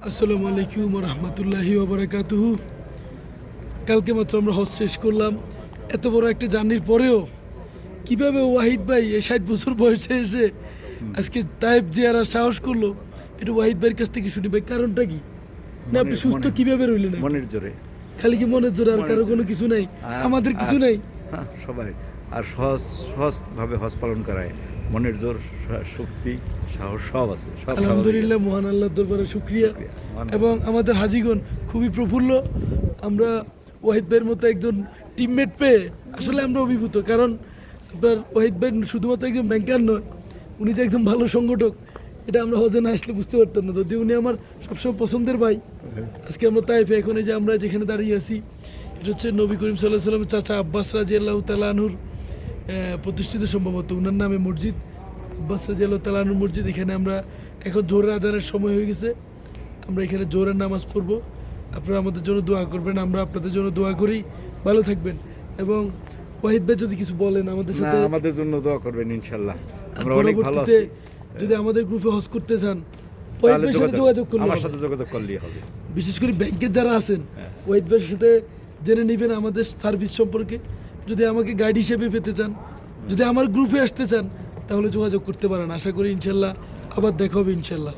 আসসালামু আলাইকুম রহমতুল্লাহি ওবরাকাতুহু। কালকে মাত্র আমরা হজ শেষ করলাম। এত বড় একটা জার্নির পরেও কীভাবে ওয়াহিদ ভাই এই ষাট বছর বয়সে এসে আজকে তাইব জিয়ারা সাহস করল একটু ওয়াহিদ ভাইয়ের কাছ থেকে শুনি ভাই কারণটা কি? না আপনি সুস্থ মনে- কীভাবে রইলেন মনের জোরে। খালি কি মনের জোরে আর কারও কোনো কিছু নাই? আমাদের কিছু নাই? হ্যাঁ সবাই। আর সহজ সহজভাবে হজ পালন করায়। মনের জোর শক্তি সাহস সব আছে সব আলহামদুলিল্লাহ মহান আল্লাহ দরবারে শুক্রিয়া। এবং আমাদের হাজিগণ খুবই প্রফুল্ল। আমরা ওয়াহিদ ভাইয়ের মতো একজন টিমমেট পেয়ে আসলে আমরা অভিভূত। কারণ আপনার ওয়াহিদ ভাই শুধুমাত্র একজন ব্যাংকার নয় উনি যে একজন ভালো সংগঠক এটা আমরা হজে না আসলে বুঝতে পারতাম না। যদি উনি আমার সবসময় পছন্দের ভাই। আজকে আমরা তাইফে এখন এই যে আমরা যেখানে দাঁড়িয়ে আছি এটা হচ্ছে নবী করিম সাল্লাহ সাল্লামের চাচা আব্বাস রাজি আল্লাহ তালাহুর প্রতিষ্ঠিত সম্ভবত। উনার নামে মসজিদ আব্বাস রাজি আল্লাহ তালাহুর মসজিদ। এখানে আমরা এখন জোরের আজানের সময় হয়ে গেছে। আমরা এখানে জোরের নামাজ পড়ব। আপনারা আমাদের জন্য দোয়া করবেন আমরা আপনাদের জন্য দোয়া করি। ভালো থাকবেন। এবং ওয়াহিদ ভাই যদি কিছু বলেন আমাদের সাথে। আমাদের জন্য দোয়া করবেন ইনশাল্লাহ। আমরা অনেক ভালো আছি। যদি আমাদের গ্রুপে হজ করতে চান ওয়াহিদ ভাইয়ের সাথে যোগাযোগ করলে আমার। সাথে যোগাযোগ করলেই হবে। বিশেষ করে ব্যাংকের যারা আছেন হ্যাঁ। ওয়াহিদ ভাইয়ের সাথে জেনে নেবেন আমাদের সার্ভিস সম্পর্কে। যদি আমাকে গাইড হিসেবে পেতে চান, যদি আমার গ্রুপে আসতে চান, তাহলে যোগাযোগ করতে পারেন। আশা করি ইনশাল্লাহ আবার দেখা হবে ইনশাল্লাহ।